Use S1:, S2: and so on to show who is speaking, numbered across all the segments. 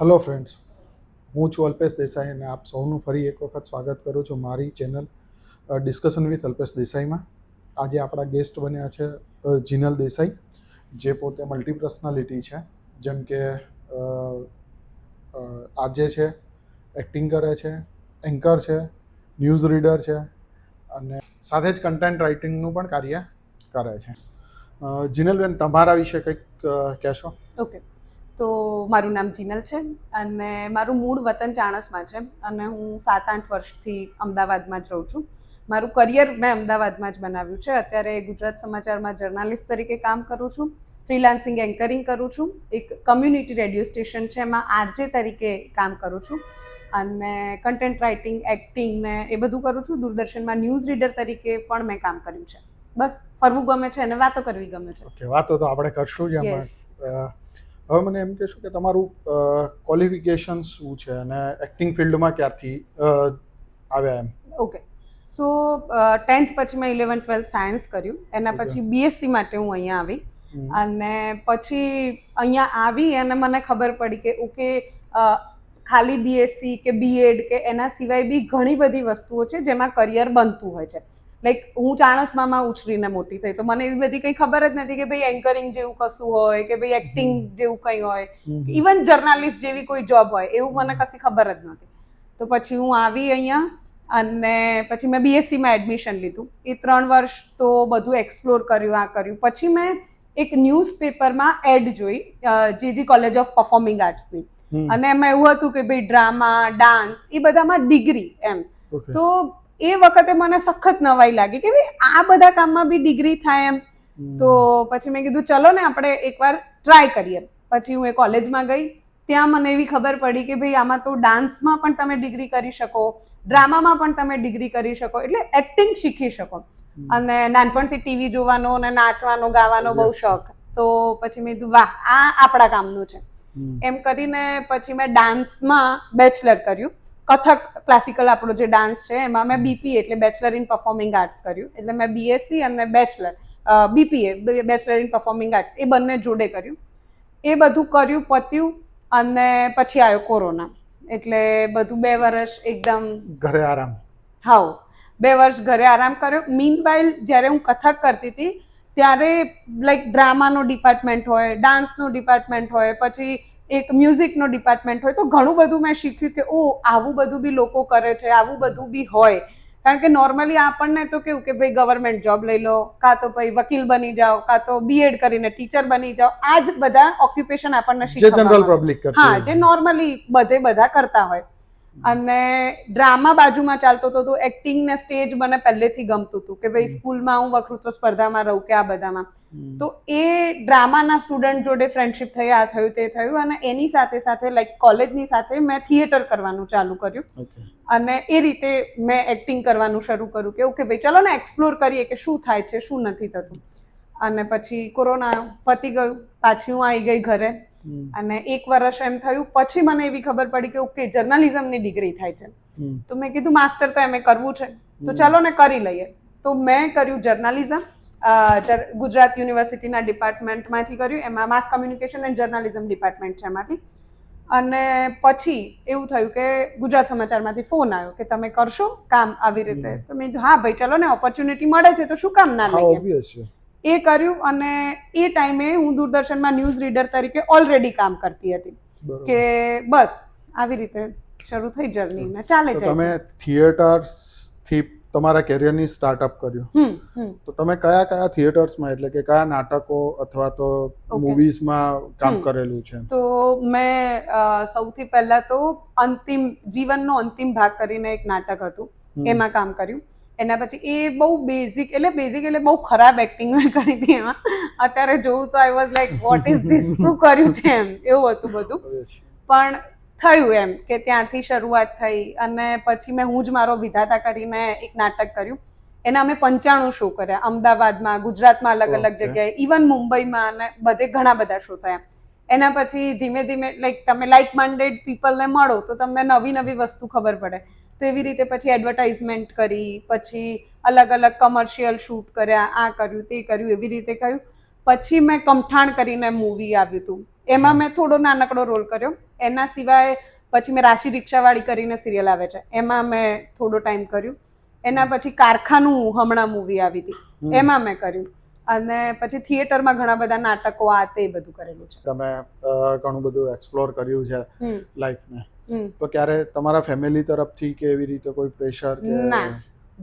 S1: Hello friends હું છું અલ્પેશ દેસાઈ અને આપ સૌનું ફરી એક વખત સ્વાગત કરું છું મારી ચેનલ ડિસ્કશન વિથ અલ્પેશ દેસાઈમાં. આજે આપણા ગેસ્ટ બન્યા છે જીનલ દેસાઈ, જે પોતે મલ્ટી પર્સનાલિટી છે. જેમ કે આરજે છે એક્ટિંગ કરે છે એન્કર છે ન્યૂઝ રીડર છે અને સાથે જ કન્ટેન્ટ રાઇટિંગનું પણ કાર્ય કરે છે. જીનલબેન, તમારા વિશે કંઈક કહેશો?
S2: ઓકે તો મારું નામ જીનલ છે અને મારું મૂળ વતન ચાણસમાં છે અને હું સાત આઠ વર્ષથી અમદાવાદમાં જ રહું છું. મારું કરિયર મેં અમદાવાદમાં જ બનાવ્યું છે. અત્યારે ગુજરાત સમાચારમાં જર્નાલિસ્ટ તરીકે કામ કરું છું. ફ્રીલાન્સિંગ એન્કરિંગ કરું છું. એક કમ્યુનિટી રેડિયો સ્ટેશન છે એમાં આરજે તરીકે કામ કરું છું. અને કન્ટેન્ટ રાઇટિંગ એક્ટિંગ ને એ બધું કરું છું. દૂરદર્શનમાં ન્યૂઝ રીડર તરીકે પણ મેં કામ કર્યું છે. બસ ફરવું ગમે છે અને વાતો કરવી ગમે છે.
S1: ઓકે વાતો તો આપણે કરશું જ હવે મને એમ કહેશો કે તમારું ક્વોલિફિકેશન શું છે અને એક્ટિંગ ફિલ્ડમાં ક્યારથી આવ્યા એમ?
S2: ઓકે સો ટેન્થ પછી મેં ઇલેવન ટ્વેલ્થ સાયન્સ કર્યું. એના પછી બીએસસી માટે હું અહીંયા આવી. અને પછી અહીંયા આવી અને મને ખબર પડી કે ઓકે ખાલી બીએસસી કે બીએડ કે એના સિવાય બી ઘણી બધી વસ્તુઓ છે જેમાં કરિયર બનતું હોય છે. લાઈક હું ચાણસમામાં ઉછરીને મોટી થઈ તો મને એવી બધી કંઈ ખબર જ નથી કે ભાઈ એન્કરિંગ જેવું કશું હોય કે ભાઈ એક્ટિંગ જેવું કંઈ હોય. ઇવન જર્નાલિસ્ટ જેવી કોઈ જોબ હોય એવું મને કશી ખબર જ નથી. તો પછી હું આવી અહીંયા અને પછી મેં બીએસસીમાં એડમિશન લીધું. એ ત્રણ વર્ષ તો બધું એક્સપ્લોર કર્યું આ કર્યું. પછી મેં એક ન્યૂઝપેપરમાં એડ જોઈ જીજી કોલેજ ઓફ પરફોર્મિંગ આર્ટ્સની અને એમાં એવું હતું કે ભાઈ ડ્રામા ડાન્સ એ બધામાં ડિગ્રી એમ. તો એ વખતે મને સખત નવાઈ લાગી કે ભાઈ આ બધા કામમાં બી ડિગ્રી થાય એમ. તો પછી મેં કીધું ચલો ને આપણે એકવાર ટ્રાય કરીએ. પછી હું એ કોલેજમાં ગઈ. ત્યાં મને એવી ખબર પડી કે ભાઈ આમાં તો ડાન્સમાં પણ તમે ડિગ્રી કરી શકો ડ્રામામાં પણ તમે ડિગ્રી કરી શકો એટલે એક્ટિંગ શીખી શકો. અને નાનપણથી ટીવી જોવાનો અને નાચવાનો ગાવાનો બહુ શોખ. તો પછી મેં કીધું વાહ આ આપણા કામનું છે. એમ કરીને પછી મેં ડાન્સમાં બેચલર કર્યું. કથક ક્લાસિકલ આપણો જે ડાન્સ છે એમાં મેં બીપી એટલે બેચલર ઇન પરફોર્મિંગ આર્ટ્સ કર્યું. એટલે મેં બીએસસી અને bachelor BPA bachelor in performing arts એ બંને જોડે કર્યું. એ બધું કર્યું પત્યું અને પછી આવ્યો કોરોના. એટલે બધું બે વર્ષ એકદમ
S1: ઘરે આરામ.
S2: હાઉ બે વર્ષ ઘરે આરામ કર્યો. મીન જ્યારે હું કથક કરતી હતી ત્યારે લાઈક ડ્રામાનો ડિપાર્ટમેન્ટ હોય ડાન્સનો ડિપાર્ટમેન્ટ હોય પછી એક મ્યુઝિકનો ડિપાર્ટમેન્ટ હોય તો ઘણું બધું મેં શીખ્યું કે ઓ આવું બધું બી લોકો કરે છે આવું બધું બી હોય. કારણ કે નોર્મલી આપણને તો કેવું કે ભાઈ ગવર્મેન્ટ જોબ લઈ લો કાં તો ભાઈ વકીલ બની જાઓ કાં તો બીએડ કરીને ટીચર બની જાઓ. આ જ બધા ઓક્યુપેશન આપણને શીખવા
S1: જનરલ પબ્લિક
S2: હા જે નોર્મલી બધે બધા કરતા હોય. અને ડ્રામા બાજુમાં ચાલતો હતો તો એક્ટિંગ ને સ્ટેજ મને પહેલેથી ગમતું હતું કે ભાઈ સ્કૂલમાં હું વકૃત્વ સ્પર્ધામાં રહું કે આ બધામાં. તો એ ડ્રામાના સ્ટુડન્ટ જોડે ફ્રેન્ડશિપ થઈ આ થયું તે થયું અને એની સાથે સાથે લાઈક કોલેજની સાથે મેં થિયેટર કરવાનું ચાલુ કર્યું. અને એ રીતે મેં એક્ટિંગ કરવાનું શરૂ કર્યું કે ઓકે ભાઈ ચલો ને એક્સપ્લોર કરીએ કે શું થાય છે શું નથી થતું. અને પછી કોરોના પતી ગયું પાછી હું આવી ગઈ ઘરે. અને એક વર્ષ એમ થયું પછી મને એવી ખબર પડી કે ઓકે જર્નાલિઝમની ડિગ્રી થાય છે. તો મેં કીધું માસ્ટર તો એમ કરવું છે. તો ચાલો ને કરી લઈએ. તો મેં કર્યું જર્નાલિઝમ ગુજરાત યુનિવર્સિટીના ડિપાર્ટમેન્ટમાંથી કર્યું. એમાં mass communication and journalism department છે એમાંથી. અને પછી એવું થયું કે ગુજરાત સમાચારમાંથી ફોન આવ્યો કે તમે કરશો કામ આવી રીતે? તો મેં હા ભાઈ ચલો ને ઓપોર્ચ્યુનિટી મળે છે તો શું કામ ના લઈએ? એ કર્યું અને એ ટાઈમે હું દૂરદર્શનમાં ન્યૂઝ રીડર તરીકે ઓલરેડી કામ કરતી હતી. કે બસ આવી રીતે શરૂ થઈ જર્ની ને ચાલે જાય
S1: તમે
S2: છે.
S1: થિયેટર્સથી તમારા કેરિયરની સ્ટાર્ટઅપ કર્યું. તો તમે કયા કયા થિયેટર્સમાં એટલે કે કયા નાટકો અથવા તો મૂવીઝમાં કામ કરેલું છે?
S2: તો મેં સૌથી પહેલા તો અંતિમ જીવનનો અંતિમ ભાગ કરીને એક નાટક હતું. એમાં કામ કર્યું. એના પછી એ બહુ બેઝિક એટલે બેઝિક એટલે બહુ ખરાબ એક્ટિંગ મેં કરી હતી એમાં. અત્યારે જોઉં તો I was like what is this શું કર્યું છે એમ? એવું હતું બધું. પણ થયું એમ કે ત્યાંથી શરૂઆત થઈ અને પછી મેં હું જ મારો વિધાતા કરીને એક નાટક કર્યું. એના અમે પંચાણું શો કર્યા. અમદાવાદમાં ગુજરાતમાં અલગ અલગ જગ્યાએ. ઇવન મુંબઈમાં અને બધે ઘણા બધા શો થયા. એના પછી ધીમે ધીમે લાઈક તમે લાઇક માઇન્ડેડ પીપલને મળો તો તમને નવી નવી વસ્તુ ખબર પડે. તો એવી રીતે પછી એડવર્ટાઇઝમેન્ટ કરી પછી અલગ અલગ કમર્શિયલ શૂટ કર્યા આ કર્યું તે કર્યું એવી રીતે કર્યું. પછી મેં કમઠાણ કરીને મૂવી આવ્યું હતું. એમાં મેં થોડો નાનકડો રોલ કર્યો. એના સિવાય પછી મેં રાશિ રિક્ષાવાળી કરીને સિરિયલ આવે છે. એમાં મેં થોડો ટાઈમ કર્યું. એના પછી કારખાનું હમણાં મૂવી આવી હતી. એમાં મેં કર્યું. અને પછી થિયેટરમાં ઘણા બધા નાટકો આ તે બધું કરેલું છે.
S1: તમે ઘણું બધું એક્સપ્લોર કર્યું છે લાઈફને તો ક્યારે તમારા ફેમિલી તરફથી કે એવી રીતે કોઈ પ્રેશર કે
S2: ના.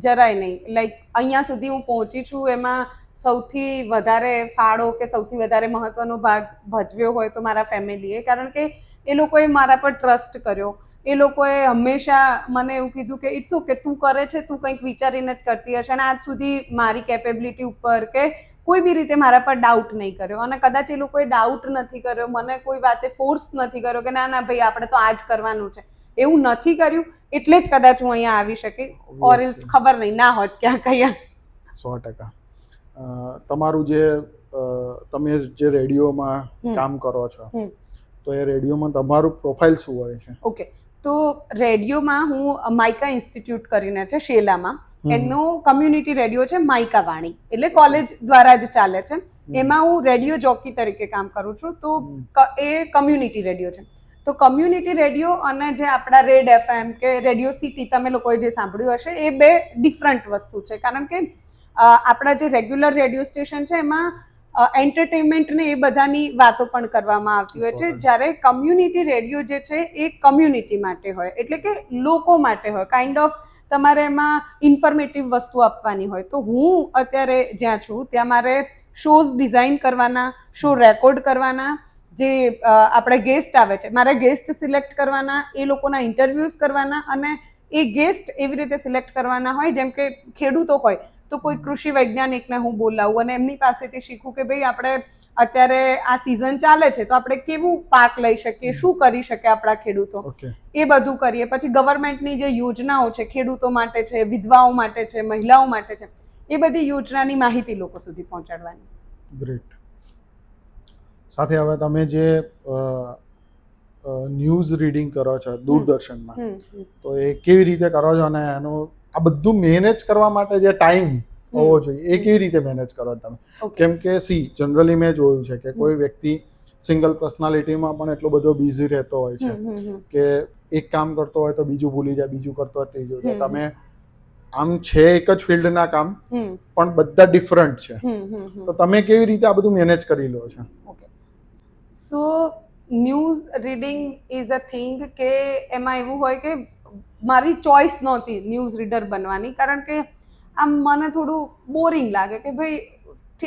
S2: જરાય નહીં. લાઈક અહીંયા સુધી હું પહોંચી છું એમાં સૌથી વધારે ફાળો કે સૌથી વધારે મહત્વનો ભાગ ભજવ્યો હોય તો મારા ફેમિલીએ કારણ કે એ લોકોએ મારા પર ટ્રસ્ટ કર્યો. એ લોકોએ હંમેશા મને એવું કીધું કે ઇટ્સ ઓકે તું કરે છે તું કંઈક વિચારીને જ કરતી હશે. અને આજ સુધી મારી કેપેબિલિટી ઉપર કે કોઈ બી રીતે મારા પર ડાઉટ નહીં કર્યો. અને કદાચ એ લોકોએ ડાઉટ નથી કર્યો મને કોઈ વાતે ફોર્સ નથી કર્યો કે ના ના ભાઈ આપણે તો આ જ કરવાનું છે. એવું નથી કર્યું એટલે જ કદાચ હું અહીંયા આવી શકી. ઓર એલ્સ ખબર નહીં ના હોત ક્યાં કયા.
S1: સો ટકા. તમારું જે તમે જે રેડિયોમાં કામ કરો છો તો એ રેડિયોમાં તમારું પ્રોફાઇલ શું હોય છે?
S2: ઓકે તો રેડિયોમાં હું માઇકા ઇન્સ્ટિટ્યૂટ કરીને છે શેલામાં.
S1: હમ.
S2: એનો કમ્યુનિટી રેડિયો છે માઇકા વાણી એટલે કોલેજ દ્વારા જ ચાલે છે. એમાં હું રેડિયો જોકી તરીકે કામ કરું છું. તો એ કમ્યુનિટી રેડિયો છે. તો કમ્યુનિટી રેડિયો અને જે આપણા રેડ એફએમ કે રેડિયો સિટી તમે લોકોએ જે સાંભળ્યું હશે એ બે ડિફરન્ટ વસ્તુ છે. કારણ કે આપણા જે રેગ્યુલર રેડિયો સ્ટેશન છે એમાં એન્ટરટેનમેન્ટ ને એ બધાની વાતો પણ કરવામાં આવતી હોય છે. જ્યારે કમ્યુનિટી રેડિયો જે છે એ કમ્યુનિટી માટે હોય એટલે કે લોકો માટે હોય. કાઇન્ડ ઓફ તમારે એમાં ઇન્ફોર્મેટિવ વસ્તુ આપવાની હોય. તો હું અત્યારે જ્યાં છું ત્યાં મારે શોઝ ડિઝાઇન કરવાના શો રેકોર્ડ કરવાના જે આપણે ગેસ્ટ આવે છે મારે ગેસ્ટ સિલેક્ટ કરવાના એ લોકોના ઇન્ટરવ્યૂઝ કરવાના અને એ ગેસ્ટ એવી રીતે સિલેક્ટ કરવાના હોય જેમ કે ખેડૂતો હોય તો કોઈ કૃષિ વૈજ્ઞાનિકને હું બોલાવું અને એમની પાસેથી શીખું કે ભાઈ આપણે અત્યારે આ સિઝન ચાલે છે તો આપણે કેવું પાક લઈ શકીએ શું કરી શકે આપણા ખેડૂતો? એ બધું કરીએ. પછી ગવર્મેન્ટની જે યોજનાઓ છે ખેડૂતો માટે છે વિધવાઓ માટે છે મહિલાઓ માટે છે એ બધી યોજનાની માહિતી લોકો સુધી પહોંચાડવાની.
S1: ગ્રેટ સાથે હવે તમે જે ન્યૂઝ રીડિંગ કરો છો દૂરદર્શનમાં. તો એ કેવી રીતે કરો છો અને એનું આ બધું મેનેજ કરવા માટે જે ટાઈમ હોવો જોઈએ એ કેવી રીતે મેનેજ કરો તમે? કેમ કે સી જનરલી મેં જોયું છે કે કોઈ વ્યક્તિ સિંગલ પર્સનાલિટીમાં પણ એટલો બધો બિઝી રહેતો હોય છે. કે એક કામ કરતો હોય તો બીજું ભૂલી જાય બીજું કરતો હોય ત્રીજું તમે આમ છે એક જ ફિલ્ડના કામ પણ બધા ડિફરન્ટ છે. તો તમે કેવી રીતે આ બધું મેનેજ કરી લો છો?
S2: So news reading is a thing કે એમાં એવું હોય કે મારી ચોઇસ નહોતી ન્યૂઝ રીડર બનવાની કારણ કે આમ મને થોડું બોરિંગ લાગે કે ભાઈ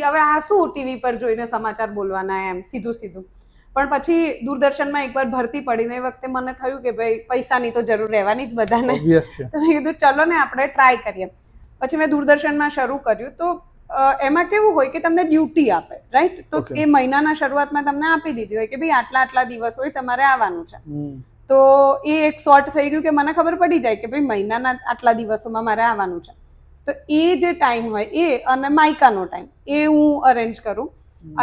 S2: હવે આ શું ટીવી પર જોઈને સમાચાર બોલવાના એમ સીધું સીધું. પણ પછી દૂરદર્શનમાં એકવાર ભરતી પડીને એ વખતે મને થયું કે ભાઈ પૈસાની તો જરૂર રહેવાની જ બધાને. તો મેં કીધું ચલો ને આપણે ટ્રાય કરીએ. પછી મેં દૂરદર્શનમાં શરૂ કર્યું. તો એમાં કેવું હોય કે તમને ડ્યુટી આપે રાઈટ તો એ મહિનાના શરૂઆતમાં તમને આપી દીધી હોય કે ભાઈ આટલા આટલા દિવસ હોય તમારે આવવાનું છે. તો એ એક શોર્ટ થઈ ગયું કે મને ખબર પડી જાય કે ભાઈ મહિનાના આટલા દિવસોમાં મારે આવવાનું છે. તો એ જે ટાઈમ હોય એ અને માઇકાનો ટાઈમ એ હું અરેન્જ કરું.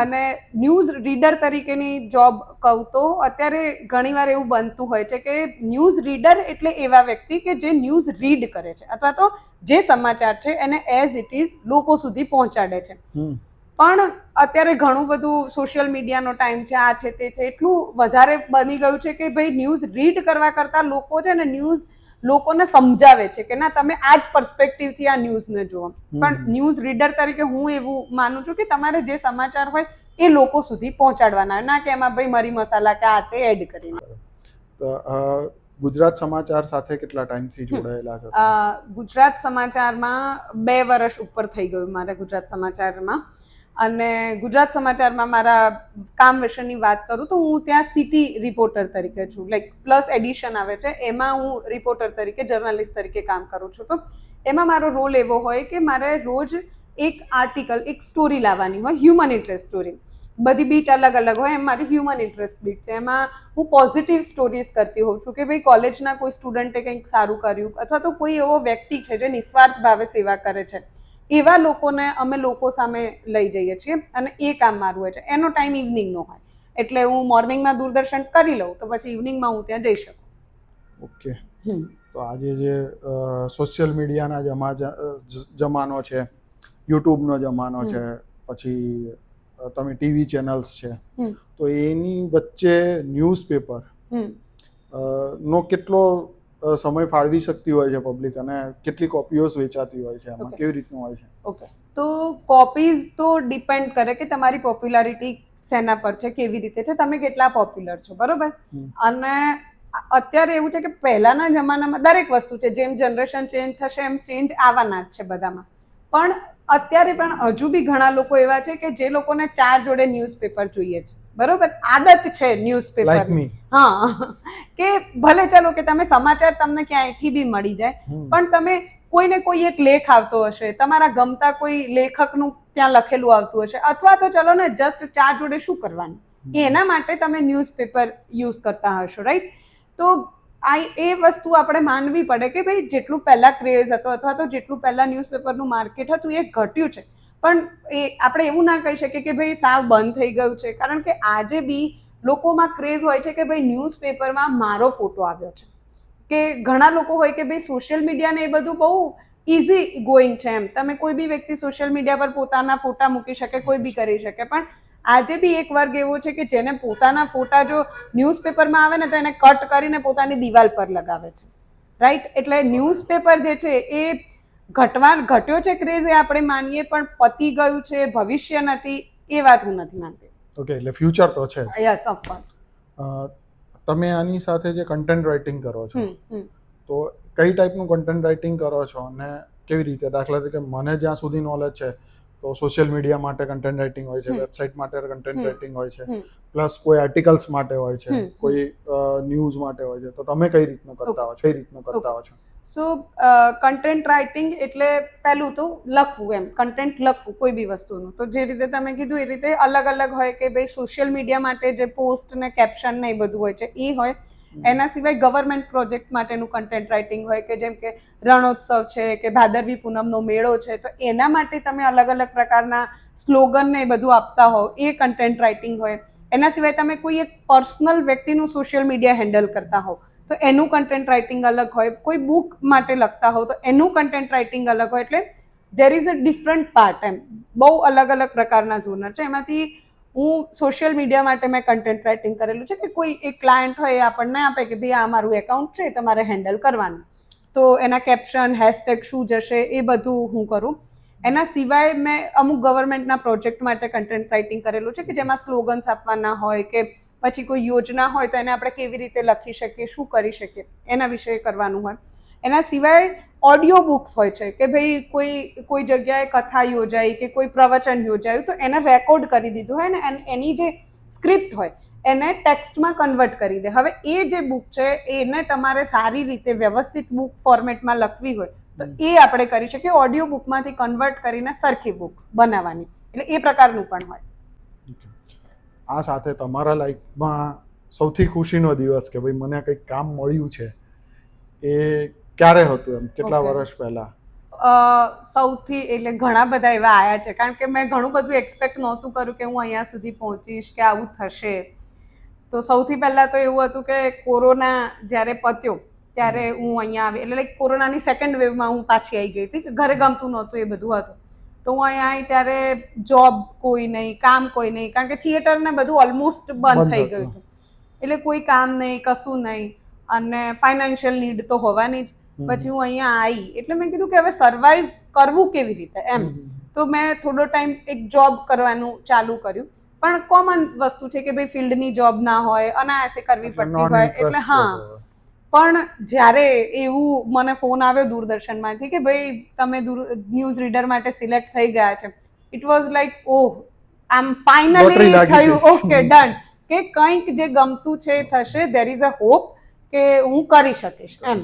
S2: અને ન્યૂઝ રીડર તરીકેની જોબ કહું તો અત્યારે ઘણીવાર એવું બનતું હોય છે કે ન્યૂઝ રીડર એટલે એવા વ્યક્તિ કે જે ન્યૂઝ રીડ કરે છે. અથવા તો જે સમાચાર છે એને એઝ ઇટ ઇઝ લોકો સુધી પહોંચાડે છે. પણ અત્યારે ઘણું બધું સોશિયલ મીડિયાનો ટાઈમ છે આ છે તે છે એટલું વધારે બની ગયું છે કે ભાઈ ન્યૂઝ રીડ કરવા કરતાં લોકો છે ને ન્યૂઝ લોકોને સમજાવે છે કે ના તમે આ જ પર્સપેક્ટિવથી આ ન્યૂઝને જુઓ. પણ ન્યૂઝ રીડર તરીકે હું એવું માનું છું કે તમારે જે સમાચાર હોય એ લોકો સુધી પહોંચાડવાના ના કે એમાં ભાઈ મરી મસાલા કે આ તે એડ કરીને.
S1: તો ગુજરાત સમાચાર સાથે કેટલા ટાઈમથી જોડાયેલા છો?
S2: ગુજરાત સમાચારમાં બે વર્ષ ઉપર થઈ ગયું મારે ગુજરાત સમાચારમાં. અને ગુજરાત સમાચારમાં મારા કામ વિશેની વાત કરું તો હું ત્યાં સિટી રિપોર્ટર તરીકે છું. લાઈક પ્લસ એડિશન આવે છે. એમાં હું રિપોર્ટર તરીકે જર્નલિસ્ટ તરીકે કામ કરું છું. તો એમાં મારો રોલ એવો હોય કે મારે રોજ એક આર્ટિકલ એક સ્ટોરી લાવવાની હોય હ્યુમન ઇન્ટરેસ્ટ સ્ટોરી બધી બીટ અલગ અલગ હોય, એમ મારી હ્યુમન ઇન્ટરેસ્ટ બીટ છે. એમાં હું પોઝિટિવ સ્ટોરીઝ કરતી હોઉં છું કે ભાઈ કોલેજના કોઈ સ્ટુડન્ટે કંઈક સારું કર્યું, અથવા તો કોઈ એવો વ્યક્તિ છે જે નિસ્વાર્થ ભાવે સેવા કરે છે. એવા લોકોને અમે લોકો સામે લઈ જઈએ છીએ અને એ કામ મારું હોય છે. એનો ટાઈમ ઇવનિંગનો હોય. એટલે હું મોર્નિંગમાં દૂરદર્શન કરી લઉં તો પછી ઇવનિંગમાં હું ત્યાં જઈ શકું.
S1: ઓકે તો આજે જે સોશિયલ મીડિયાના જમા જમાનો છે યુટ્યુબનો જમાનો છે પછી તમે ટીવી ચેનલ્સ છે. તો એની વચ્ચે ન્યૂઝપેપર નો કેટલો સમય ફાળવી શકતી હોય છે પબ્લિક અને કેટલી કોપીઓ વેચાતી હોય છે એમાં કેવી રીતનું હોય છે?
S2: ઓકે તો કોપીઝ તો ડિપેન્ડ કરે કે તમારી પોપ્યુલારિટી શેના પર છે કેવી રીતે છે તમે કેટલા પોપ્યુલર છો બરોબર? અને અત્યારે એવું છે કે પહેલાના જમાનામાં દરેક વસ્તુ છે જેમ જનરેશન ચેન્જ થશે એમ ચેન્જ આવવાના જ છે બધામાં. પણ અત્યારે પણ હજુ બી ઘણા લોકો એવા છે કે જે લોકોને ચાર જોડે ન્યૂઝપેપર જોઈએ છે. બરોબર? આદત છે ન્યૂઝપેપર હા. કે ભલે ચાલો કે તમે સમાચાર તમને ક્યાંયથી બી મળી જાય પણ તમે કોઈને કોઈ એક લેખ આવતો હશે તમારા ગમતા કોઈ લેખકનું ત્યાં લખેલું આવતું હશે અથવા તો ચલો ને જસ્ટ ચા જોડે શું કરવાનું? એના માટે તમે ન્યૂઝપેપર યુઝ કરતા હશો રાઈટ તો આ એ વસ્તુ આપણે માનવી પડે કે ભાઈ જેટલું પહેલાં ક્રેઝ હતો અથવા તો જેટલું પહેલાં ન્યૂઝપેપરનું માર્કેટ હતું એ ઘટ્યું છે. પણ એ આપણે એવું ના કહી શકીએ કે ભાઈ સાવ બંધ થઈ ગયું છે. કારણ કે આજે બી લોકોમાં ક્રેઝ હોય છે કે ભાઈ ન્યૂઝપેપરમાં મારો ફોટો આવ્યો છે. કે ઘણા લોકો હોય કે ભાઈ સોશિયલ મીડિયાને એ બધું બહુ ઇઝી ગોઈંગ છે એમ. તમે કોઈ બી વ્યક્તિ સોશિયલ મીડિયા પર પોતાના ફોટા મૂકી શકે, કોઈ બી કરી શકે. પણ આજે બી એક વર્ગ એવો છે કે જેને પોતાના ફોટા જો ન્યૂઝપેપરમાં આવે ને તો એને કટ કરીને પોતાની દિવાલ પર લગાવે છે. રાઈટ? એટલે ન્યૂઝપેપર જે છે એ ઘટવા ઘટ્યો છે ક્રેઝ એ આપણે માનીએ પણ પતી ગયું છે ભવિષ્ય નથી એ વાત હું નથી માનતી.
S1: ઓકે એટલે ફ્યુચર તો છે
S2: યસ ઓફકોર્સ
S1: તમે આની સાથે જે કન્ટેન્ટ રાઇટિંગ કરો છો તો કઈ ટાઈપનું કન્ટેન્ટ રાઇટિંગ કરો છો અને કેવી રીતે? દાખલા તરીકે મને જ્યાં સુધી નોલેજ છે તો સોશિયલ મીડિયા માટે કન્ટેન્ટ રાઇટિંગ હોય છે વેબસાઇટ માટે કન્ટેન્ટ રાઇટિંગ હોય છે પ્લસ કોઈ આર્ટિકલ્સ માટે હોય છે કોઈ ન્યૂઝ માટે હોય છે તો તમે કઈ રીતનું કરતા હો છો? કઈ રીતનું કરતા હો છો?
S2: સો કન્ટેન્ટ રાઇટિંગ એટલે પહેલું તો લખવું એમ કન્ટેન્ટ લખવું કોઈ બી વસ્તુનું. તો જે રીતે તમે કીધું એ રીતે અલગ અલગ હોય કે ભાઈ સોશિયલ મીડિયા માટે જે પોસ્ટ ને કેપ્શન ને એ બધું હોય છે એ હોય. એના સિવાય ગવર્મેન્ટ પ્રોજેક્ટ માટેનું કન્ટેન્ટ રાઇટિંગ હોય કે જેમ કે રણોત્સવ છે કે ભાદરવી પૂનમનો મેળો છે તો એના માટે તમે અલગ અલગ પ્રકારના સ્લોગન ને એ બધું આપતા હોવ એ કન્ટેન્ટ રાઇટિંગ હોય. એના સિવાય તમે કોઈ એક પર્સનલ વ્યક્તિનું સોશિયલ મીડિયા હેન્ડલ કરતા હોવ. તો એનું કન્ટેન્ટ રાઇટિંગ અલગ હોય. કોઈ બુક માટે લખતા હોવ તો એનું કન્ટેન્ટ રાઇટિંગ અલગ હોય. એટલે there is a different part એમ. બહુ અલગ અલગ પ્રકારના ઝોનર છે. એમાંથી હું સોશિયલ મીડિયા માટે મેં કન્ટેન્ટ રાઇટિંગ કરેલું છે કે કોઈ એક ક્લાયન્ટ હોય એ આપણને આપે કે ભાઈ આ મારું એકાઉન્ટ છે તમારે હેન્ડલ કરવાનું. તો એના કેપ્શન હેશટેગ શું જશે એ બધું હું કરું. એના સિવાય મેં અમુક ગવર્મેન્ટના પ્રોજેક્ટ માટે કન્ટેન્ટ રાઇટિંગ કરેલું છે કે જેમાં સ્લોગન્સ આપવાના હોય કે પછી કોઈ યોજના હોય તો એને આપણે કેવી રીતે લખી શકીએ શું કરી શકીએ એના વિશે કરવાનું હોય. એના સિવાય ઓડિયો બુક્સ હોય છે કે ભાઈ કોઈ કોઈ જગ્યાએ કથા યોજાઈ કે કોઈ પ્રવચન યોજાયું તો એને રેકોર્ડ કરી દીધું હોય ને એન- એની જે સ્ક્રિપ્ટ હોય એને ટેક્સ્ટમાં કન્વર્ટ કરી દે. હવે એ જે બુક છે એને તમારે સારી રીતે વ્યવસ્થિત બુક ફોર્મેટમાં લખવી હોય તો એ આપણે કરી શકીએ. ઓડિયો બુકમાંથી કન્વર્ટ કરીને સરખી બુક બનાવવાની. એટલે એ પ્રકારનું પણ હોય.
S1: આ સાથે તમારા લાઈફમાં સૌથી ખુશીનો દિવસ કે ભાઈ મને કંઈક કામ મળ્યું છે એ ક્યારે હતું એમ? કેટલા વર્ષ પહેલા?
S2: સૌથી એટલે ઘણા બધા એવા આયા છે. કારણ કે મેં ઘણું બધું એક્સપેક્ટ નહોતું કર્યું કે હું અહીંયા સુધી પહોંચીશ કે આવું થશે. તો સૌથી પહેલાં તો એવું હતું કે કોરોના જ્યારે પત્યો ત્યારે હું અહીંયા આવી એટલે લાઈક કોરોનાની સેકન્ડ વેવમાં હું પાછી આવી ગઈ હતી કે ઘરે ગમતું નહોતું એ બધું હતું. તો હું અહીંયા ત્યારે જોબ કોઈ નહીં કામ કોઈ નહીં કારણ કે થિયેટર ને બધું ઓલમોસ્ટ બંધ થઈ ગયું હતું. એટલે કોઈ કામ નહીં કશું નહીં. અને ફાઇનાન્શિયલ નીડ તો હોવાની જ. પછી હું અહીંયા આવી એટલે મેં કીધું કે હવે સર્વાઈવ કરવું કેવી રીતે? એમ. તો મેં થોડો ટાઈમ એક જોબ કરવાનું ચાલુ કર્યું. પણ કોમન વસ્તુ છે કે ભાઈ ફિલ્ડની જોબ ના હોય અનાયાસે કરવી પડતી હોય. એટલે હા. પણ જ્યારે એવું મને ફોન આવ્યો દૂરદર્શનમાંથી કે ભાઈ તમે ન્યૂઝ રીડર માટે સિલેક્ટ થઈ ગયા છે. ઇટ વોઝ લાઈક ઓહ આમ ફાઇનલી થયું. ઓકે ડન કે કંઈક જે ગમતું છે થશે. દેર ઇઝ અ હોપ કે હું કરી શકીશ. એમ.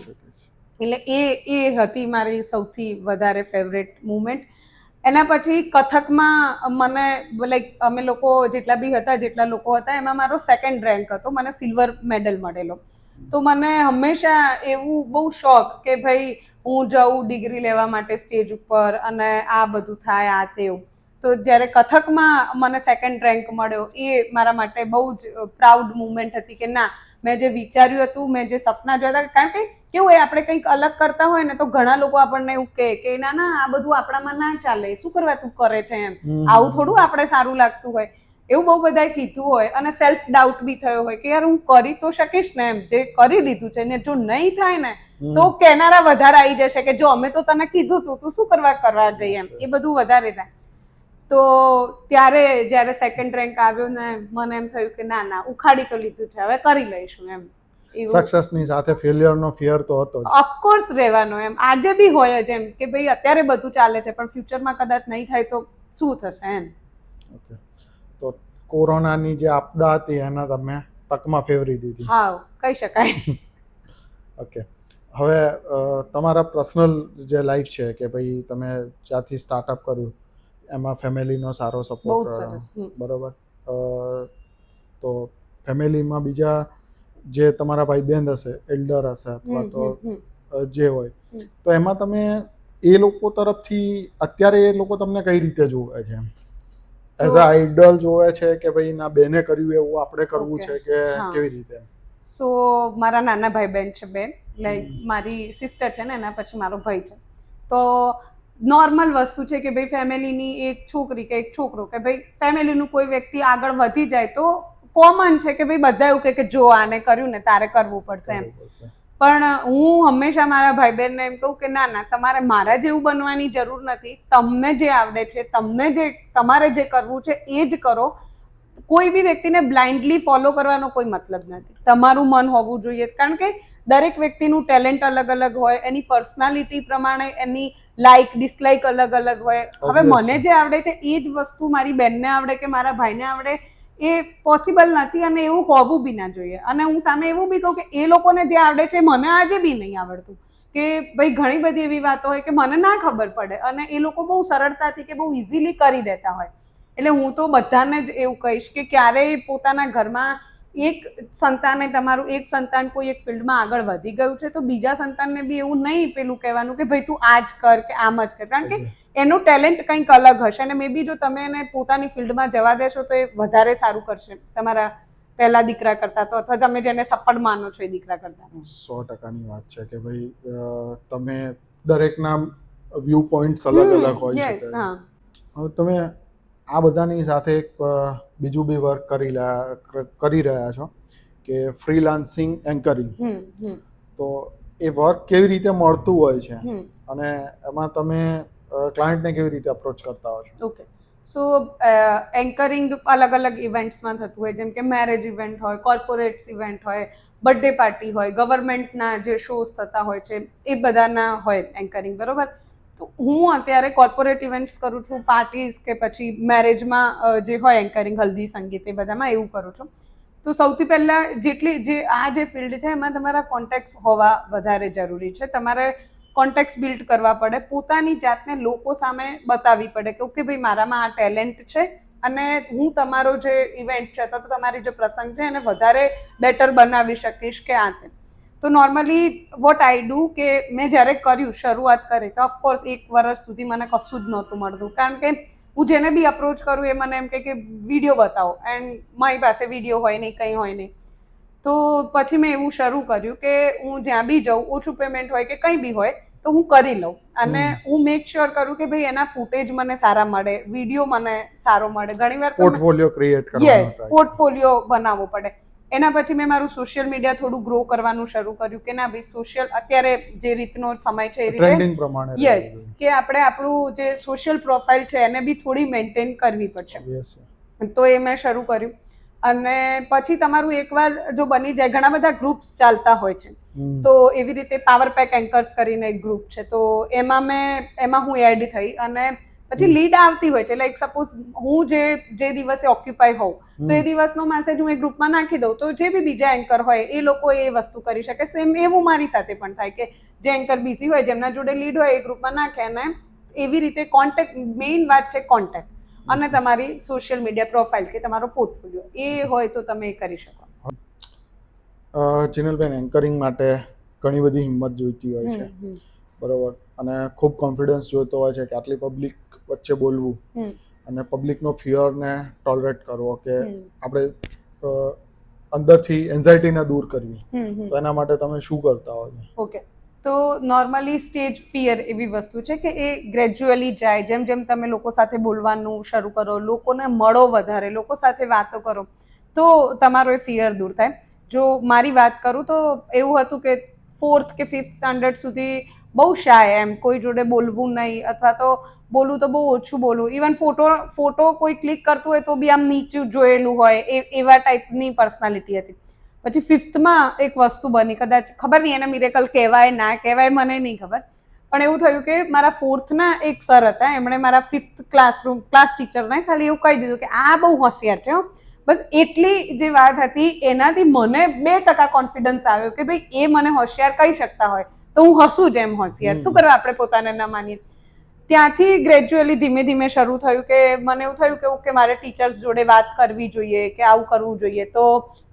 S2: એટલે એ એ હતી મારી સૌથી વધારે ફેવરેટ મુમેન્ટ એના પછી કથકમાં મને લાઈક અમે લોકો જેટલા બી હતા જેટલા લોકો હતા એમાં મારો સેકન્ડ રેન્ક હતો. મને સિલ્વર મેડલ મળેલો. તો મને હંમેશા એવું બહુ શોખ કે ભાઈ હું જાઉં ડિગ્રી લેવા માટે સ્ટેજ ઉપર અને આ બધું થાય આ તેવું. તો જ્યારે કથકમાં મને સેકન્ડ રેન્ક મળ્યો એ મારા માટે બહુ જ પ્રાઉડ મુમેન્ટ હતી કે ના મેં જે વિચાર્યું હતું મેં જે સપના જોયા હતા કારણ કે કેવું હોય આપણે કંઈક અલગ કરતા હોય ને તો ઘણા લોકો આપણને એવું કહે કે ના ના આ બધું આપણામાં ના ચાલે શું કરવા તું કરે છે એમ. આવું થોડું આપણે સારું લાગતું હોય. એવું બહુ બધાએ કીધું હોય અને સેલ્ફ ડાઉટ બી થયો હોય કે યાર હું કરી તો શકીશ ને એમ જે કરી દીધું છે ને જો નહીં થાય ને તો કેનારા વધારે આવી જશે કે જો અમે તો તને કીધું તું તું શું કરવા કરવા ગઈ એમ? એ બધું વધારે થાય. તો ત્યારે જ્યારે સેકન્ડ રેન્ક આવ્યો ને મને એમ થયું કે ના ના ઉખાડી તો લીધું છે હવે કરી લઈશું એમ.
S1: સક્સેસની સાથે ફેલિયરનો ફિયર તો હતો
S2: ઓફકોર્સ રહેવાનો એમ. આજે બી હોય જ એમ કે ભાઈ અત્યારે બધું ચાલે છે પણ ફ્યુચરમાં કદાચ નહીં થાય તો શું થશે એમ?
S1: ઓકે તો કોરોનાની જે આપદા હતી એના તમે તકમાં ફેરવી દીધી.
S2: હા કહી શકાય.
S1: ઓકે. હવે તમારા પર્સનલ જે લાઈફ છે કે ભાઈ તમે જ્યાંથી સ્ટાર્ટઅપ કર્યું એમાં ફેમિલીનો સારો સપોર્ટ બરોબર? તો ફેમિલીમાં બીજા જે તમારા ભાઈ બહેન હશે એલ્ડર હશે અથવા તો જે હોય તો એમાં તમે એ લોકો તરફથી અત્યારે એ લોકો તમને કઈ રીતે જોવે છે? એમ એઝ અ આઈડલ જોવે છે કે ભાઈ ના બેને કર્યું એવું આપણે કરવું છે કે કેવી રીતે?
S2: સો મારા નાના ભાઈ બેન છે બેન લાઈક મારી સિસ્ટર છે ને એના પછી મારો ભાઈ છે. તો નોર્મલ વસ્તુ છે કે ભાઈ ફેમિલીની એક છોકરી કે એક છોકરો કે ભાઈ ફેમિલીનું કોઈ વ્યક્તિ આગળ વધી જાય તો કોમન છે કે ભાઈ બધા એવું કે જો આને કર્યું ને તારે કરવું પડશે એમ. પણ હું હંમેશા મારા ભાઈ બહેનને એમ કહું કે ના ના તમારે મારા જેવું બનવાની જરૂર નથી. તમને જે આવડે છે તમને જે તમારે જે કરવું છે એ જ કરો. કોઈ બી વ્યક્તિને બ્લાઇન્ડલી ફોલો કરવાનો કોઈ મતલબ નથી. તમારું મન હોવું જોઈએ. કારણ કે દરેક વ્યક્તિનું ટેલેન્ટ અલગ અલગ હોય એની પર્સનાલિટી પ્રમાણે એની લાઇક ડિસલાઇક અલગ અલગ હોય. હવે મને જે આવડે છે એ જ વસ્તુ મારી બેનને આવડે કે મારા ભાઈને આવડે? એ પોસિબલ નથી અને એવું હોવું બી ના જોઈએ. અને હું સામે એવું બી કહું કે એ લોકોને જે આવડે છે મને આજે બી નહીં આવડતું. કે ભાઈ ઘણી બધી એવી વાતો હોય કે મને ના ખબર પડે અને એ લોકો બહુ સરળતાથી કે બહુ ઇઝીલી કરી દેતા હોય. એટલે હું તો બધાને જ એવું કહીશ કે ક્યારેય પોતાના ઘરમાં એક સંતાને તમારું એક સંતાન કોઈ એક ફિલ્ડમાં આગળ વધી ગયું છે તો બીજા સંતાનને બી એવું નહીં પેલું કહેવાનું કે ભાઈ તું આ જ કર કે આમ જ કર. કારણ કે એનું ટેલેન્ટ કંઈક અલગ હશે અને મે બી જો તમે એને પોતાની ફિલ્ડમાં જવા દેશો તો એ વધારે સારું કરશે તમારા પહેલા દીકરા કરતા તો અથવા તમે જેને સફળ માનો છો એ દીકરા કરતા.
S1: સો ટકાની વાત છે કે ભાઈ તમે દરેકના વ્યૂ પોઈન્ટ્સ અલગ અલગ હોય છે
S2: હા.
S1: હવે તમે આ બધાની સાથે એક બીજું બી વર્ક કરી કર- રહ્યા છો કે ફ્રીલાન્સિંગ એન્કરિંગ તો એ વર્ક કેવી રીતે મળતું હોય છે? અને એમાં તમે ક્લાયન્ટને કેવી રીતે અપ્રોચ કરતા હો
S2: ઓકે સો એન્કરિંગ અલગ અલગ ઇવેન્ટ્સમાં થતું હોય, જેમ કે મેરેજ ઇવેન્ટ હોય કોર્પોરેટ્સ ઇવેન્ટ હોય બર્થડે પાર્ટી હોય ગવર્મેન્ટના જે શોઝ થતા હોય છે, એ બધાના હોય એન્કરિંગ બરોબર? તો હું અત્યારે કોર્પોરેટ ઇવેન્ટ્સ કરું છું પાર્ટીઝ કે પછી મેરેજમાં જે હોય એન્કરિંગ હલ્દી સંગીત, એ બધામાં એવું કરું છું. તો સૌથી પહેલાં જેટલી જે આ જે ફિલ્ડ છે, એમાં તમારા કોન્ટેક્ટ્સ હોવા વધારે જરૂરી છે. તમારે કોન્ટેક્ટ્સ બિલ્ડ કરવા પડે. પોતાની જાતને લોકો સામે બતાવવી પડે કે, ઓકે ભાઈ, મારામાં આ ટેલેન્ટ છે અને હું તમારો જે ઇવેન્ટ છે, અથવા તો તમારી જે પ્રસંગ છે, એને વધારે બેટર બનાવી શકીશ કે આ તે. તો નોર્મલી વોટ આઈ ડુ કે, મેં જ્યારે કર્યું, શરૂઆત કરી, તો ઓફકોર્સ એક વર્ષ સુધી મને કશું જ નહોતું મળતું. કારણ કે હું જેને બી અપ્રોચ કરું એ મને એમ કે, વીડિયો બતાવો. એન્ડ મારી પાસે વીડિયો હોય નહીં, કંઈ હોય નહીં. તો પછી મેં એવું શરૂ કર્યું કે હું જ્યાં બી જાઉં ઓછું પેમેન્ટ હોય કે કંઈ બી હોય તો હું કરી લઉં. અને હું મેક શ્યોર કરું કે ભાઈ એના ફૂટેજ મને સારા મળે વીડિયો મને સારો મળે. ઘણીવાર
S1: પોર્ટફોલિયો ક્રિએટ કરવાનો
S2: યસ પોર્ટફોલિયો બનાવવો પડે. એના પછી મેં મારું સોશિયલ મીડિયા થોડું ગ્રો કરવાનું શરૂ કર્યું કે ના ભાઈ સોશિયલ અત્યારે જે રીતનો સમય છે એ રીતે
S1: ટ્રેન્ડિંગ પ્રમાણે
S2: યસ કે આપણે આપણું જે સોશિયલ પ્રોફાઇલ છે એને બી થોડી મેન્ટેન કરવી પડશે.
S1: યસ
S2: તો એ મેં શરૂ કર્યું. અને પછી તમારું એકવાર જો બની જાય ઘણા બધા ગ્રુપ્સ ચાલતા હોય છે. તો એવી રીતે પાવર પેક એન્કર્સ કરીને એક ગ્રુપ છે. તો એમાં મેં એમાં હું એડ થઈ અને પછી લીડ આવતી હોય છે. લાઈક સપોઝ હું જે જે દિવસે ઓક્યુપાય હોઉં તો એ દિવસનો મેસેજ હું એ ગ્રુપમાં નાખી દઉં. તો જે બી બીજા એન્કર હોય એ લોકો એ વસ્તુ કરી શકે. સેમ એવું મારી સાથે પણ થાય કે જે એન્કર બિઝી હોય જેમના જોડે લીડ હોય એ ગ્રુપમાં નાખે અને એવી રીતે કોન્ટેક્ટ મેઇન વાત છે કોન્ટેક્ટ અને તમારી સોશિયલ મીડિયા પ્રોફાઇલ કે તમારો પોર્ટફોલિયો એ હોય તો તમે એ કરી શકો.
S1: ચિનલબેન એન્કરિંગ માટે ઘણી બધી હિંમત જોઈતી હોય છે. બરોબર. અને ખૂબ કોન્ફિડન્સ જોઈતો હોય છે કે આટલી પબ્લિક વચ્ચે બોલવું. અને પબ્લિકનો ફિયરને ટોલરેટ કરવો કે આપણે અંદરથી એન્ઝાયટીને દૂર કરવી. તો એના માટે તમે શું કરતા હો
S2: ઓકે તો નોર્મલી સ્ટેજ ફિયર એવી વસ્તુ છે કે એ ગ્રેજ્યુઅલી જાય. જેમ જેમ તમે લોકો સાથે બોલવાનું શરૂ કરો, લોકોને મળો વધારે, લોકો સાથે વાતો કરો, તો તમારો એ ફિયર દૂર થાય. જો મારી વાત કરું તો એવું હતું કે ફોર્થ કે ફિફ્થ સ્ટાન્ડર્ડ સુધી બહુ શાય એમ, કોઈ જોડે બોલવું નહીં અથવા તો બોલું તો બહુ ઓછું બોલું ઇવન ફોટો ફોટો કોઈ ક્લિક કરતું હોય તો બી આમ નીચું જોયેલું હોય, એ, એવા ટાઈપની પર્સનાલિટી હતી. પછી ફિફ્થમાં એક વસ્તુ બની કદાચ ખબર નહીં એને મિરેકલ કહેવાય ના કહેવાય મને નહીં ખબર. પણ એવું થયું કે મારા ફોર્થના એક સર હતા એમણે મારા ફિફ્થ ક્લાસરૂમ ક્લાસ ટીચરને ખાલી એવું કહી દીધું કે આ બહુ હોશિયાર છે હો. બસ એટલી જે વાત હતી એનાથી મને બે ટકા કોન્ફિડન્સ આવ્યો કે ભાઈ એ મને હોશિયાર કહી શકતા હોય. તો હું હસું જ એમ હોશિયાર. શું કરવા આપણે પોતાને ન માનીએ? ત્યાંથી ગ્રેજ્યુઅલી ધીમે ધીમે શરૂ થયું કે મને એવું થયું કે ઓકે મારે ટીચર્સ જોડે વાત કરવી જોઈએ કે આવું કરવું જોઈએ. તો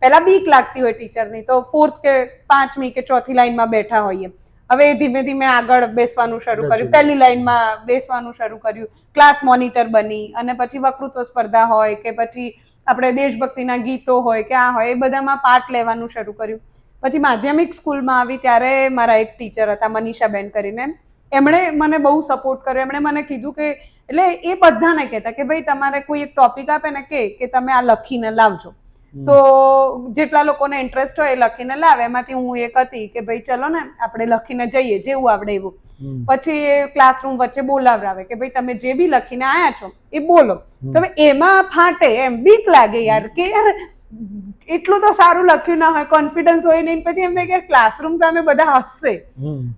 S2: પહેલા બીક લાગતી હોય ટીચરની તો ફોર્થ કે પાંચમી કે ચોથી લાઈનમાં બેઠા હોઈએ. હવે ધીમે ધીમે આગળ બેસવાનું શરૂ કર્યું. પહેલી લાઈનમાં બેસવાનું શરૂ કર્યું. ક્લાસ મોનિટર બની અને પછી વક્તૃત્વ સ્પર્ધા હોય કે પછી આપણે દેશભક્તિના ગીતો હોય કે આ હોય એ બધામાં પાર્ટ લેવાનું શરૂ કર્યું. પછી માધ્યમિક સ્કૂલમાં આવી ત્યારે મારા એક ટીચર હતા મનીષાબેન કરીને. એમણે મને બહુ સપોર્ટ કર્યો. એમણે મને કીધું કે એટલે એ બધાને કહેતા કે ભાઈ તમારે કોઈ એક ટોપિક આપે ને કે કે તમે આ લખીને લાવજો. તો જેટલા લોકોને ઇન્ટરેસ્ટ હોય એ લખીને લાવે. એમાંથી હું એક હતી કે ભાઈ ચલો ને આપણે લખીને જઈએ જેવું આવડે એવું. પછી એ ક્લાસરૂમ વચ્ચે બોલાવરાવે કે ભાઈ તમે જે બી લખીને આયા છો એ બોલો. તમે એમાં ફાટે એમ બીક લાગે યાર કે યાર એટલું તો સારું લખ્યું ના હોય કોન્ફિડન્સ હોય નહીં પછી એમને કે ક્લાસરૂમ સામે બધા હસશે.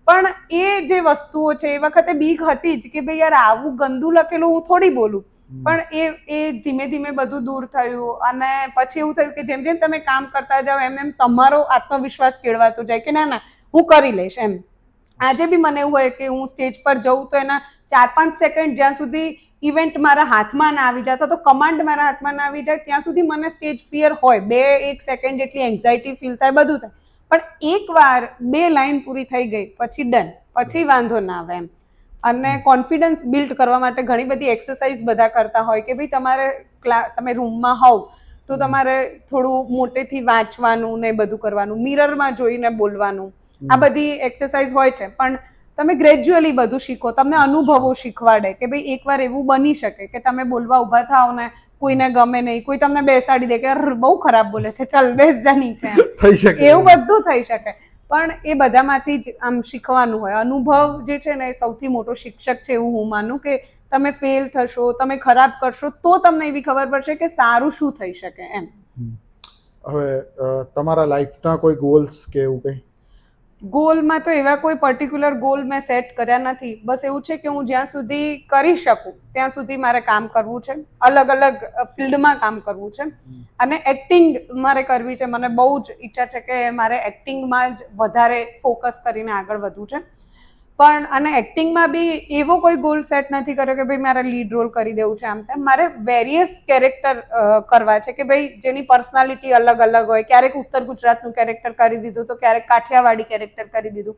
S2: પણ એ જે વસ્તુઓ છે એ વખતે બીક હતી જ કે ભાઈ યાર આવું ગંદુ લખેલું હું થોડી બોલું. પણ એ એ ધીમે ધીમે બધું દૂર થયું અને પછી એવું થયું કે જેમ જેમ તમે કામ કરતા જાઓ એમ એમ તમારો આત્મવિશ્વાસ કેળવાતો જાય કે ના ના હું કરી લઈશ એમ. આજે બી મને એવું હોય કે હું સ્ટેજ પર જઉં તો એના ચાર પાંચ સેકન્ડ જ્યાં સુધી ઇવેન્ટ મારા હાથમાં ના આવી જાય અથવા તો કમાન્ડ મારા હાથમાં ના આવી જાય ત્યાં સુધી મને સ્ટેજ ફિયર હોય બે એક સેકન્ડ જેટલી એન્ઝાયટી ફીલ થાય બધું થાય. પણ એકવાર બે લાઈન પૂરી થઈ ગઈ પછી ડન પછી વાંધો ના આવે એમ. અને કોન્ફિડન્સ બિલ્ડ કરવા માટે ઘણી બધી એક્સરસાઇઝ બધા કરતા હોય કે ભાઈ તમારે ક્લા તમે રૂમમાં હોવ તો તમારે થોડું મોટેથી વાંચવાનું ને બધું કરવાનું મિરરમાં જોઈને બોલવાનું. આ બધી એક્સરસાઇઝ હોય છે પણ તમે ગ્રેજ્યુઅલી બધું શીખો તમને અનુભવો શીખવાડે કે ભાઈ એકવાર એવું બની શકે કે તમે બોલવા ઊભા થાવ ને કોઈને ગમે નહીં કોઈ તમને બેસાડી દે કે "અર, બહુ ખરાબ બોલે છે ચલ બેસ જા નીચે.
S1: થઈ શકે.
S2: એવું બધું થઈ શકે. પણ એ બધામાંથી જ આમ શીખવાનું હોય. અનુભવ જે છે ને એ સૌથી મોટો શિક્ષક છે એવું હું માનું કે તમે ફેલ થશો તમે ખરાબ કરશો તો તમને એવી ખબર પડશે કે સારું શું થઈ શકે એમ.
S1: હવે તમારા લાઈફના કોઈ ગોલ્સ કે એવું કંઈ?
S2: ગોલમાં તો એવા કોઈ પર્ટિક્યુલર ગોલ મેં સેટ કર્યા નથી. બસ એવું છે કે હું જ્યાં સુધી કરી શકું, ત્યાં સુધી મારે કામ કરવું છે. અલગ અલગ ફિલ્ડમાં કામ કરવું છે. અને એક્ટિંગ મારે કરવી છે. મને બહુ જ ઈચ્છા છે કે મારે એક્ટિંગમાં જ વધારે ફોકસ કરીને આગળ વધવું છે. પણ અને એક્ટિંગમાં બી એવો કોઈ ગોલ સેટ નથી કર્યો કે ભાઈ મારે લીડ રોલ કરી દેવું છે આમ તેમ. મારે વેરિયસ કેરેક્ટર કરવા છે કે ભાઈ જેની પર્સનાલિટી અલગ અલગ હોય. ક્યારેક ઉત્તર ગુજરાતનું કેરેક્ટર કરી દીધું તો ક્યારેક કાઠિયાવાડી કેરેક્ટર કરી દીધું.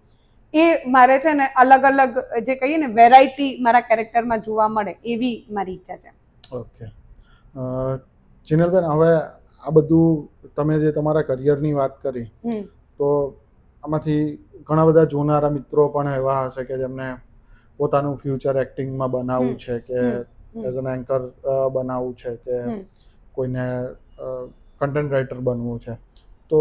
S2: એ મારે છે ને અલગ અલગ જે કહીએ ને વેરાયટી મારા કેરેક્ટરમાં જોવા મળે એવી મારી ઈચ્છા છે.
S1: ઓકે. ચિનલબેન હવે આ બધું તમે જે તમારા કરિયરની વાત કરી તો આમાંથી ઘણા બધા જોનારા મિત્રો પણ એવા હશે કે જેમને પોતાનું ફ્યુચર એક્ટિંગમાં બનાવવું છે કે એઝ એન એન્કર બનાવવું છે કે કોઈને કન્ટેન્ટ રાઇટર બનવું છે. તો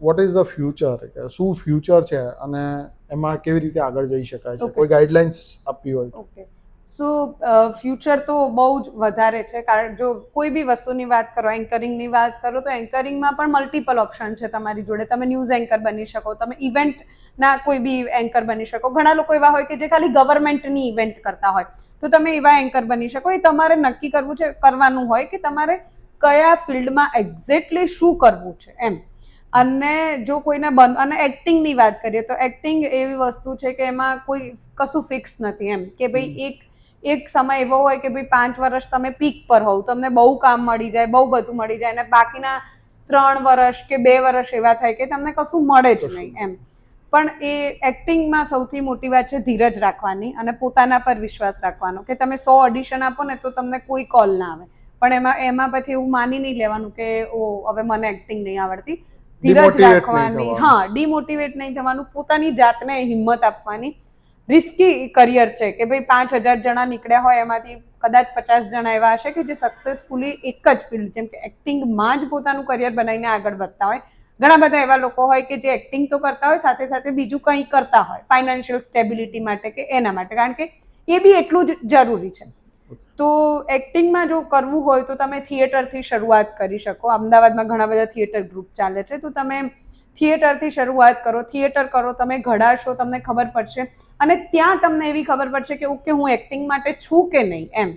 S1: વોટ ઇઝ ધ ફ્યુચર કે શું ફ્યુચર છે? અને એમાં કેવી રીતે આગળ જઈ શકાય છે? કોઈ ગાઈડલાઇન્સ આપવી હોય તો.
S2: ઓકે સો ફ્યુચર તો બહુ જ વધારે છે. કારણ જો કોઈ બી વસ્તુની વાત કરો એન્કરિંગની વાત કરો તો એન્કરિંગમાં પણ મલ્ટિપલ ઓપ્શન છે તમારી જોડે. તમે ન્યૂઝ એન્કર બની શકો તમે ઇવેન્ટના કોઈ બી એન્કર બની શકો. ઘણા લોકો એવા હોય કે જે ખાલી ગવર્મેન્ટની ઇવેન્ટ કરતા હોય. તો તમે એવા એન્કર બની શકો. એ તમારે નક્કી કરવું છે કરવાનું હોય કે તમારે કયા ફિલ્ડમાં એક્ઝેક્ટલી શું કરવું છે એમ. અને જો કોઈને બન અને એક્ટિંગની વાત કરીએ તો એક્ટિંગ એવી વસ્તુ છે કે એમાં કોઈ કશું ફિક્સ નથી એમ. કે ભાઈ એક એક સમય એવો હોય કે ભાઈ પાંચ વર્ષ તમે પીક પર હોવ તમને બહુ કામ મળી જાય બહુ બધું મળી જાય અને બાકીના ત્રણ વર્ષ કે બે વર્ષ એવા થાય કે તમને કશું મળે જ નહીં એમ. પણ એ એક્ટિંગમાં સૌથી મોટી વાત છે ધીરજ રાખવાની અને પોતાના પર વિશ્વાસ રાખવાનો કે તમે સો ઓડિશન આપો ને તો તમને કોઈ કોલ ના આવે. પણ એમાં એમાં પછી એવું માની નહીં લેવાનું કે ઓ હવે મને એક્ટિંગ નહીં આવડતી. ધીરજ રાખવાની હા ડિમોટિવેટ નહીં થવાનું પોતાની જાતને હિંમત આપવાની રિસ્કી કરિયર છે કે ભાઈ પાંચ હજાર જણા નીકળ્યા હોય, એમાંથી કદાચ પચાસ જણા એવા હશે કે જે સક્સેસફુલી એક જ ફિલ્ડ જેમ કે એક્ટિંગમાં જ પોતાનું કરિયર બનાવીને આગળ વધતા હોય. ઘણા બધા એવા લોકો હોય કે જે એક્ટિંગ તો કરતા હોય, સાથે સાથે બીજું કંઈ કરતા હોય ફાઇનાન્શિયલ સ્ટેબિલિટી માટે કે એના માટે. કારણ કે એ બી એટલું જ જરૂરી છે. તો એક્ટિંગમાં જો કરવું હોય તો તમે થિયેટરથી શરૂઆત કરી શકો. અમદાવાદમાં ઘણા બધા થિયેટર ગ્રુપ ચાલે છે. તો તમે થિયેટરથી શરૂઆત કરો થિયેટર કરો તમે ઘડાશો તમને ખબર પડશે. અને ત્યાં તમને એવી ખબર પડશે કે ઓકે હું એક્ટિંગ માટે છું કે નહીં? એમ.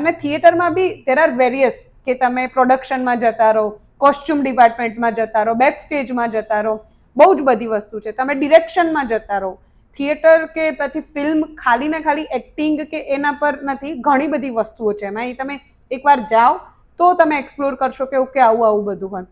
S2: અને થિયેટરમાં બી દેર આર વેરિયસ કે તમે પ્રોડક્શનમાં જતા રહો કોસ્ચ્યુમ ડિપાર્ટમેન્ટમાં જતા રહો બેક સ્ટેજમાં જતા રહો બહુ જ બધી વસ્તુ છે. તમે ડિરેક્શનમાં જતા રહો. થિયેટર કે પછી ફિલ્મ ખાલી ને ખાલી એક્ટિંગ કે એના પર નથી ઘણી બધી વસ્તુઓ છે. એમાં એ તમે એકવાર જાઓ તો તમે એક્સપ્લોર કરશો કે ઓકે, આવું આવું બધું હોય.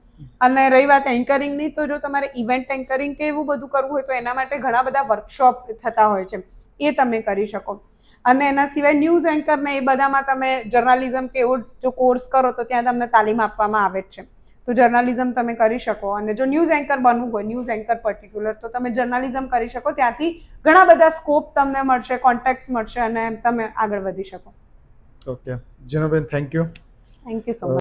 S2: અને રહી વાત એન્કરિંગની તો જો તમારે ઇવેન્ટ એન્કરિંગ કે એવું બધું કરવું હોય તો એના માટે ઘણા બધા વર્કશોપ થતા હોય છે. એ તમે કરી શકો. અને એના સિવાય ન્યૂઝ એન્કર ને એ બધામાં તમે જર્નાલિઝમ કે એવો જો કોર્સ કરો તો ત્યાં તમને તાલીમ આપવામાં આવે જ છે. તો જર્નાલિઝમ તમે કરી શકો. અને જો ન્યૂઝ એન્કર બનવું હોય ન્યૂઝ એન્કર પર્ટિક્યુલર તો તમે જર્નાલિઝમ કરી શકો. ત્યાંથી ઘણા બધા સ્કોપ તમને મળશે કોન્ટેક્ટ મળશે અને તમે આગળ વધી શકો.
S1: Okay Jinoben thank you
S2: thank you so much